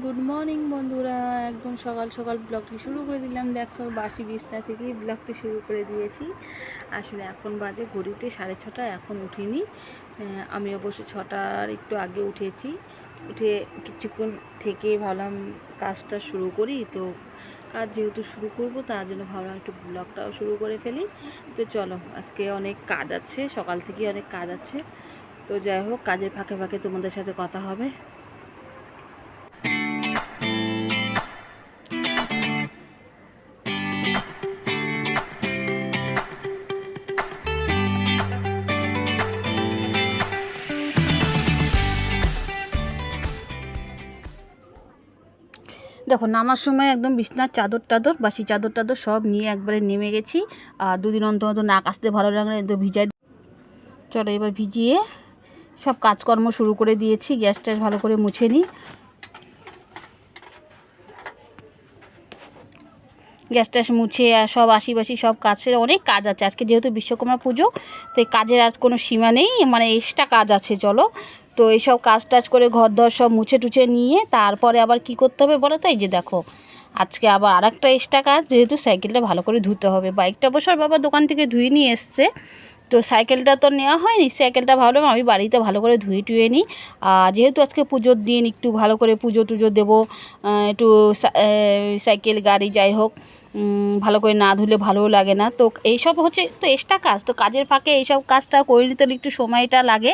Good morning বন্ধুরা। একদম সকাল সকাল ব্লগটি শুরু করে দিলাম। দেখো, বাসি বিছনা থেকেই ব্লগটি শুরু করে দিয়েছি। আসলে এখন বাজে ঘড়িতে সাড়ে ছটা, এখন উঠিনি। আমি অবশ্য ছটার একটু আগে উঠেছি। উঠে কিছুক্ষণ থেকে ভাবলাম কাজটা শুরু করি। তো কাজ যেহেতু শুরু করব, তার জন্য ভাবলাম একটু ব্লগটাও শুরু করে ফেলি। তো চলো, আজকে অনেক কাজ আছে। সকাল থেকে অনেক কাজ আছে। তো যাই হোক, কাজের ফাঁকে ফাঁকে তোমাদের সাথে কথা হবে। দেখো, নামার সময় একদম বিছনার চাদর টাদর, বাসি চাদর টাদর সব নিয়ে একবারে নেমে গেছি। আর দুদিন অন্তর অন্তর নাক আসতে ভালো লাগলে তো ভিজাই চলো এবার ভিজিয়ে সব কাজকর্ম শুরু করে দিয়েছি গ্যাস ট্যাস ভালো করে মুছে নিই গ্যাস ট্যাস মুছে আর সব আশিবাসি সব কাজ সেরে অনেক কাজ আছে। আজকে যেহেতু বিশ্বকর্মা পুজো, তো এই কাজের আজ কোনো সীমা নেই মানে এক্সট্রা কাজ আছে, চলো। তো এইসব কাজ টাজ করে ঘর দর সব মুছে টুছে নিয়ে তারপরে আবার কি করতে হবে বলো তো? এই যে দেখো, আজকে আবার আর একটা এক্সট্রা কাজ, যেহেতু সাইকেলটা ভালো করে ধুতে হবে। বাইকটা অবশ্য বাবা দোকান থেকে ধুয়ে নিয়ে এসছে। তো সাইকেলটা তো নেওয়া হয়নি, সাইকেলটা ভাবলাম আমি বাড়িতে ভালো করে ধুয়ে টুয়ে নিই। আর যেহেতু আজকে পুজোর দিন, একটু ভালো করে পুজো টুজো দেবো একটু সাইকেল, গাড়ি যাই হোক ভালো করে না ধুলে ভালোও লাগে না। তো এইসব হচ্ছে, তো এক্সট্রা কাজ, তো কাজের ফাঁকে এইসব কাজটা করে নিতে একটু সময়টা লাগে।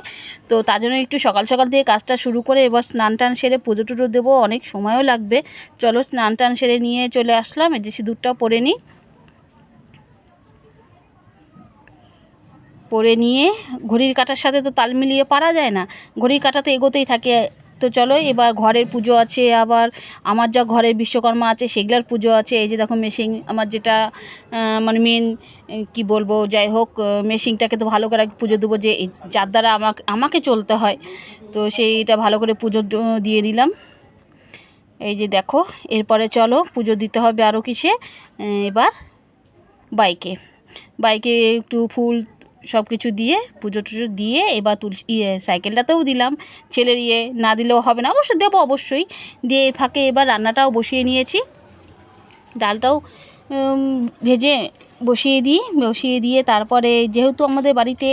তো তার জন্য একটু সকাল সকাল দিয়ে কাজটা শুরু করে এবার স্নান টান সেরে পুজো টুজো দেবো, অনেক সময়ও লাগবে। চলো স্নান টান সেরে নিয়ে চলে আসলাম, এই যে সিঁদুরটাও পরে নিই। পরে নিয়ে ঘড়ির কাটার সাথে তো তাল মিলিয়ে পারা যায় না। ঘড়ির কাঁটা তো এগোতেই থাকে। তো চলো, এবার ঘরের পুজো আছে, আবার আমার যা ঘরের বিশ্বকর্মা আছে, সেগুলার পুজো আছে। এই যে দেখো মেশিন আমার যেটা মানে মেন কি বলব, যাই হোক মেশিনটাকে তো ভালো করে পুজো দেবো যে যার দ্বারা আমাকে আমাকে চলতে হয়। তো সেইটা ভালো করে পুজো দিয়ে দিলাম। এই যে দেখো, এরপরে চলো, পুজো দিতে হবে আরও কিসে? এবার বাইকে। বাইকে একটু ফুল সব কিছু দিয়ে, পুজো টুজো দিয়ে, এবার তুলসী ইয়ে সাইকেলটাতেও দিলাম। ছেলের ইয়ে না দিলেও হবে না অবশ্যই দেবো অবশ্যই। দিয়ে ফাঁকে এবার রান্নাটাও বসিয়ে নিয়েছি। ডালটাও ভেজে বসিয়ে দিই, বসিয়ে দিয়ে তারপরে যেহেতু আমাদের বাড়িতে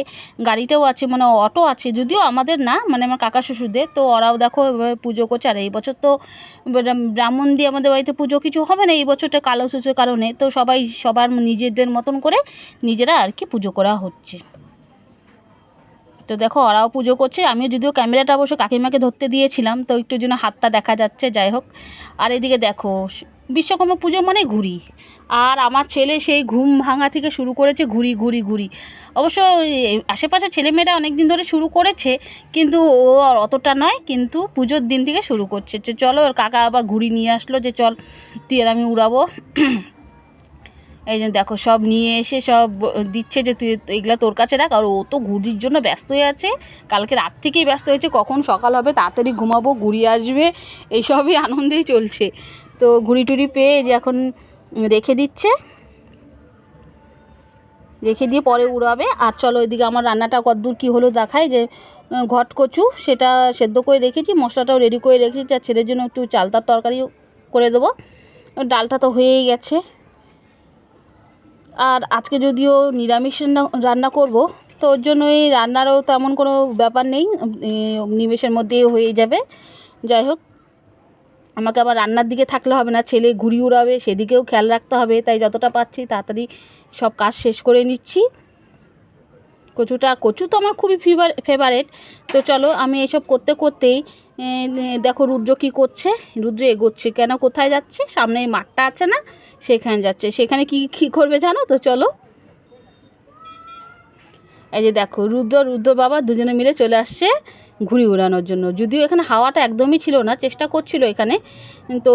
গাড়িটাও আছে মানে অটো আছে, যদিও আমাদের না মানে আমার কাকা শ্বশুরদের, তো ওরাও দেখো এভাবে পুজো করছে, আর এই বছর তো ব্রাহ্মণ দিয়ে আমাদের বাড়িতে পুজো কিছু হবে না, এই বছরটা কালো সুচোর কারণে, তো সবাই সবার নিজেদের মতন করে নিজেরা আর কি পুজো করা হচ্ছে। তো দেখো ওরাও পুজো করছে, আমিও যদিও ক্যামেরাটা অবশ্য কাকিমাকে ধরতে দিয়েছিলাম, তো একটু জন্য হাতটা দেখা যাচ্ছে, যাই হোক। আর এদিকে দেখো, বিশ্বকর্মা পুজো মানে ঘুরি আর আমার ছেলে সেই ঘুম ভাঙা থেকে শুরু করেছে ঘুরি ঘুরি ঘুরি অবশ্য আশেপাশে ছেলেমেয়েরা অনেক দিন ধরে শুরু করেছে, কিন্তু ও আর অতটা নয়, কিন্তু পুজোর দিন থেকে শুরু করছে। চলো, ওর কাকা আবার ঘুড়ি নিয়ে আসলো যে চল, তুই আর আমি উড়াবো। এই যে দেখো, সব নিয়ে এসে সব দিচ্ছে যে তুই এগুলা তোর কাছে রাখ, আর ও তো ঘুড়ির জন্য ব্যস্ত হয়ে আছে। কালকে রাত থেকেই ব্যস্ত হয়েছে, কখন সকাল হবে তাড়াতাড়ি ঘুমাবো, ঘুড়ি আসবে এইসবই আনন্দেই চলছে। তো ঘুড়ি টুড়ি পেয়ে যে এখন রেখে দিচ্ছে। রেখে দিয়ে পরে উড়াবে। আর চলো এদিকে আমার রান্নাটা কতদূর কী হলো দেখায় যে ঘট কচু, সেটা সেদ্ধ করে রেখেছি, মশলাটাও রেডি করে রেখেছি আর ছেলের জন্য একটু চালতার তরকারিও করে দেবো। ডালটা তো হয়েই গেছে। আর আজকে যদিও নিরামিষ রান্না রান্না করব, তো ওর জন্য এই রান্নারও তেমন কোনো ব্যাপার নেই নিমেষের মধ্যেই হয়ে যাবে। যাই হোক, আমাকে আবার রান্নার দিকে থাকলে হবে না, ছেলে ঘুড়ি উড়াবে, সেদিকেও খেয়াল রাখতে হবে, তাই যতটা পাচ্ছি তাড়াতাড়ি সব কাজ শেষ করে নিচ্ছি। কচুটা, কচু তো আমার খুবই ফেভার ফেভারেট তো চলো আমি এসব করতে করতেই দেখো রুদ্র কী করছে? রুদ্র এগোচ্ছে। কেন কোথায় যাচ্ছে? সামনে এই মাঠটা আছে না? সেখানে যাচ্ছে। সেখানে কি, কী করবে জানো তো? চলো। এই যে দেখো, রুদ্র রুদ্র বাবা দুজনে মিলে চলে আসছে ঘুড়ি উড়ানোর জন্য। যদিও এখানে হাওয়াটা একদমই ছিল না, চেষ্টা করছিল এখানে। তো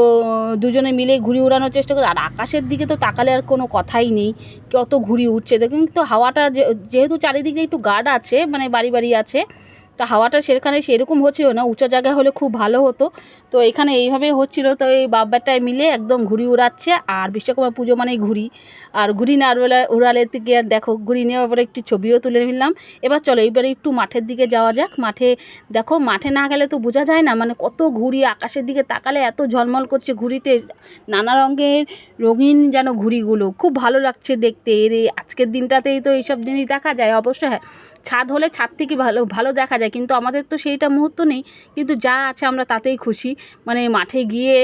দুজনে মিলে ঘুড়ি উড়ানোর চেষ্টা করছে। আর আকাশের দিকে তো তাকালে আর কোনো কথাই নেই। কত ঘুড়ি উঠছে দেখুন কিন্তু হাওয়াটা যেহেতু চারিদিকে একটু গার্ড আছে মানে বাড়ি বাড়ি আছে তো হাওয়াটা সেখানে সেরকম হচ্ছিল না, উঁচা জায়গা হলে খুব ভালো হতো। তো এখানে এইভাবে হচ্ছিল, তো এই বাব্বাটায় মিলে একদম ঘুড়ি উড়াচ্ছে, আর বিশ্বকর্মা পুজো মানেই ঘুড়ি। আর ঘুড়ি না উড়ালে উড়ালে থেকে আর দেখো, ঘুড়ি নেওয়ার পরে একটু ছবিও তুলে নিলাম এবার চলো এবারে একটু মাঠের দিকে যাওয়া যাক। মাঠে দেখো, মাঠে না গেলে তো বোঝা যায় না মানে কত ঘুড়ি আকাশের দিকে তাকালে এত ঝলমল করছে ঘুড়িতে, নানা রঙের রঙিন যেন ঘুড়িগুলো। খুব ভালো লাগছে দেখতে, এর আজকের দিনটাতেই তো এইসব জিনিস দেখা যায়, অবশ্য হ্যাঁ ছাদ হলে ছাদ থেকে ভালো ভালো দেখা যায়। কিন্তু আমাদের তো সেইটা মুহূর্ত নেই। কিন্তু যা আছে আমরা তাতেই খুশি। মানে মাঠে গিয়ে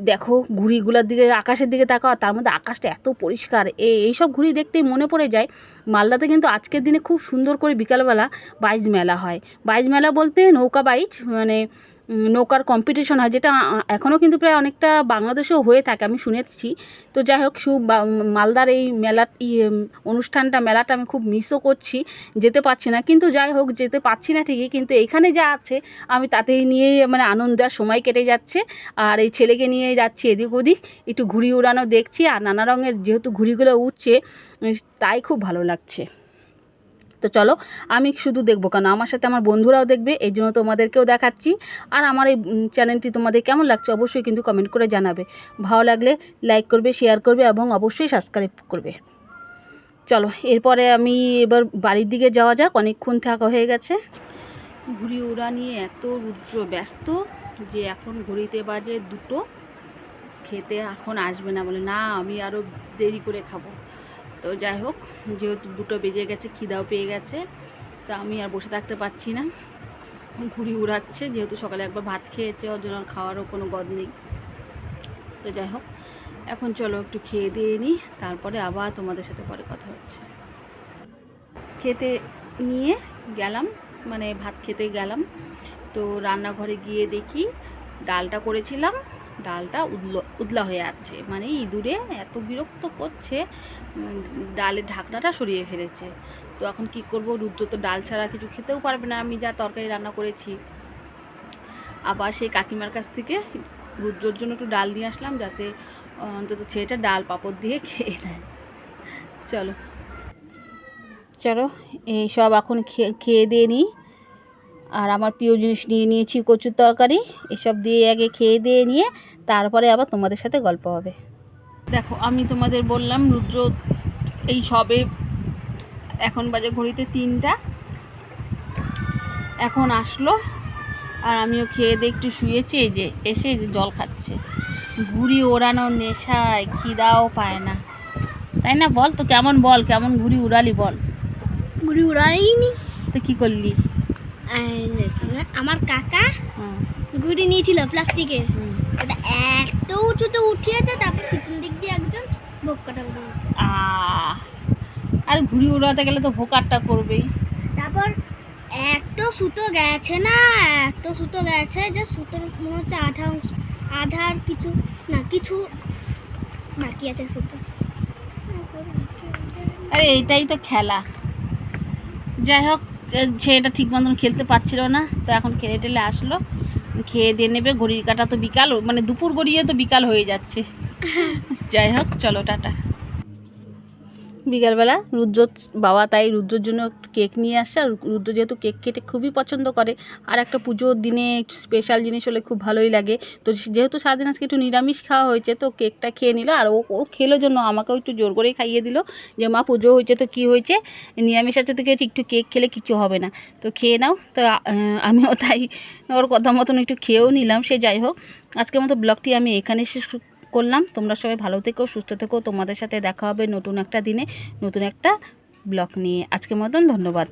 দেখো ঘুড়িগুলোর দিকে, আকাশের দিকে তাকাও তার মধ্যে আকাশটা এত পরিষ্কার। এই সব ঘুড়ি দেখতেই মনে পড়ে যায়। মালদাতে কিন্তু আজকের দিনে খুব সুন্দর করে বিকালবেলা বাইজ মেলা হয়। বাইজ মেলা বলতে নৌকা বাইজ মানে নৌকার কম্পিটিশন হয়, যেটা এখনও কিন্তু প্রায় অনেকটা বাংলাদেশেও হয়ে থাকে, আমি শুনেছি। তো যাই হোক, সু মালদার এই মেলা অনুষ্ঠানটা, মেলাটা আমি খুব মিসও করছি, যেতে পারছি না। কিন্তু যাই হোক, যেতে পারছি না ঠিকই, কিন্তু এখানে যা আছে, আমি তাতেই নিয়েই মানে আনন্দ আর সময় কেটে যাচ্ছে। আর এই ছেলেকে নিয়ে যাচ্ছি এদিক ওদিক, একটু ঘুড়ি উড়ানো দেখছি, আর নানা রঙের যেহেতু ঘুড়িগুলো উঠছে তাই খুব ভালো লাগছে। তো চলো, আমি শুধু দেখব কেন আমার সাথে আমার বন্ধুরাও দেখবে, এই জন্য তোমাদেরকেও দেখাচ্ছি। আর আমার এই চ্যানেলটি তোমাদের কেমন লাগছে অবশ্যই কিন্তু কমেন্ট করে জানাবে। ভালো লাগলে লাইক করবে, শেয়ার করবে এবং অবশ্যই সাবস্ক্রাইব করবে। চলো, এরপরে আমি এবার বাড়ির দিকে যাওয়া যাক, অনেকক্ষণ থাকা হয়ে গেছে। ঘুড়ি উড়া নিয়ে এত রুদ্র, ব্যস্ত যে এখন ঘড়িতে বাজে দুটো, খেতে এখন আসবে না বলে, না, আমি আরও দেরি করে খাব। তো যাই হোক, যেহেতু দুটো বেজে গেছে, খিদাও পেয়ে গেছে, তা আমি আর বসে থাকতে পারছি না। ঘুড়ি উড়াচ্ছে, যেহেতু সকালে একবার ভাত খেয়েছে, ওর জন্য খাওয়ারও কোনো গদ নেই। তো যাই হোক, এখন চলো একটু খেয়ে দিয়ে নিই, তারপরে আবার তোমাদের সাথে পরে কথা হচ্ছে। খেতে নিয়ে গেলাম মানে ভাত খেতে গেলাম। তো রান্নাঘরে গিয়ে দেখি, ডালটা করেছিলাম ডালটা উদল, উদলা হয়ে আছে। মানে ইঁদুরে এত বিরক্ত করছে ডালের ঢাকনাটা সরিয়ে ফেলেছে। তো এখন কি করব? রুদ্র তো ডাল ছাড়া কিছু খেতেও পারবে না। আমি যা তরকারি রান্না করেছি। আবার সেই কাকিমার কাছ থেকে রুদ্রর জন্য একটু ডাল নিয়ে আসলাম যাতে অন্তত ছেলেটা ডাল পাঁপড় দিয়ে খেয়ে নেয়। চলো। চলো, এই সব এখন খেয়ে খেয়ে দিয়ে নিই। আর আমার প্রিয় জিনিস নিয়ে নিয়েছি কচুর তরকারি। এসব দিয়ে আগে খেয়ে দিয়ে নিয়ে তারপরে আবার তোমাদের সাথে গল্প হবে। দেখো আমি তোমাদের বললাম রুদ্র এই সবে এখন বাজে ঘড়িতে তিনটা। এখন আসলো আর আমিও খেয়ে দিয়ে একটু শুয়েছি এই যে এসে যে জল খাচ্ছে। ঘুড়ি ওড়ানো নেশায় খিদাও পায় না। তাই না বল তো কেমন বল কেমন ঘুড়ি উড়ালি বল? ঘুড়ি উড়াইনি। তো কী করলি? আমার কাকা ঘুড়ি নিয়েছিল প্লাস্টিকের এত উঁচুতে উঠিয়েছে তারপর পিছন দিক দিয়ে একজন ভোগ কাটা আহ, আর ঘুড়ি উড়াতে গেলে তো ভোকারটা করবেই। তারপর এত সুতো গেছে না এত সুতো গেছে যে সুতোর মনে হচ্ছে আধা অংশ আধার কিছু না কিছু বাকি আছে সুতো। আরে এইটাই তো খেলা। যাই হোক ছেলেটা ঠিক মতন খেলতে পারছিল না তো এখন খেলে টেলে আসলো। খেয়ে দিয়ে নেবে ঘড়ির কাটা তো বিকাল মানে দুপুর গড়িয়ে তো বিকাল হয়ে যাচ্ছে। যাই হোক চলো টাটা। বিকালবেলা রুদ্র বাবা তাই রুদ্রর জন্য কেক নিয়ে আসছে আর রুদ্র যেহেতু কেক খেতে খুবই পছন্দ করে, আর একটা পুজোর দিনে স্পেশাল জিনিস হলে খুব ভালোই লাগে। তো যেহেতু সারাদিন আজকে একটু নিরামিষ খাওয়া হয়েছে, তো কেকটা খেয়ে নিল, আর ও ও খেলো জন্য আমাকেও একটু জোর করেই খাইয়ে দিল যে, মা, পুজো হয়েছে তো কী হয়েছে? নিরামিষ আছে থেকে একটু কেক খেলে কিছু হবে না। তো খেয়ে নাও। তো আমিও তাই ওর কথা মতন একটু খেয়েও নিলাম, সে যাই হোক। আজকের মতো ব্লগটি আমি এখানে শেষ করলাম। তোমরা সবাই ভালো থেকো, সুস্থ থেকো। তোমাদের সাথে দেখা হবে নতুন একটা দিনে, নতুন একটা ব্লগ নিয়ে। আজকের মতন ধন্যবাদ।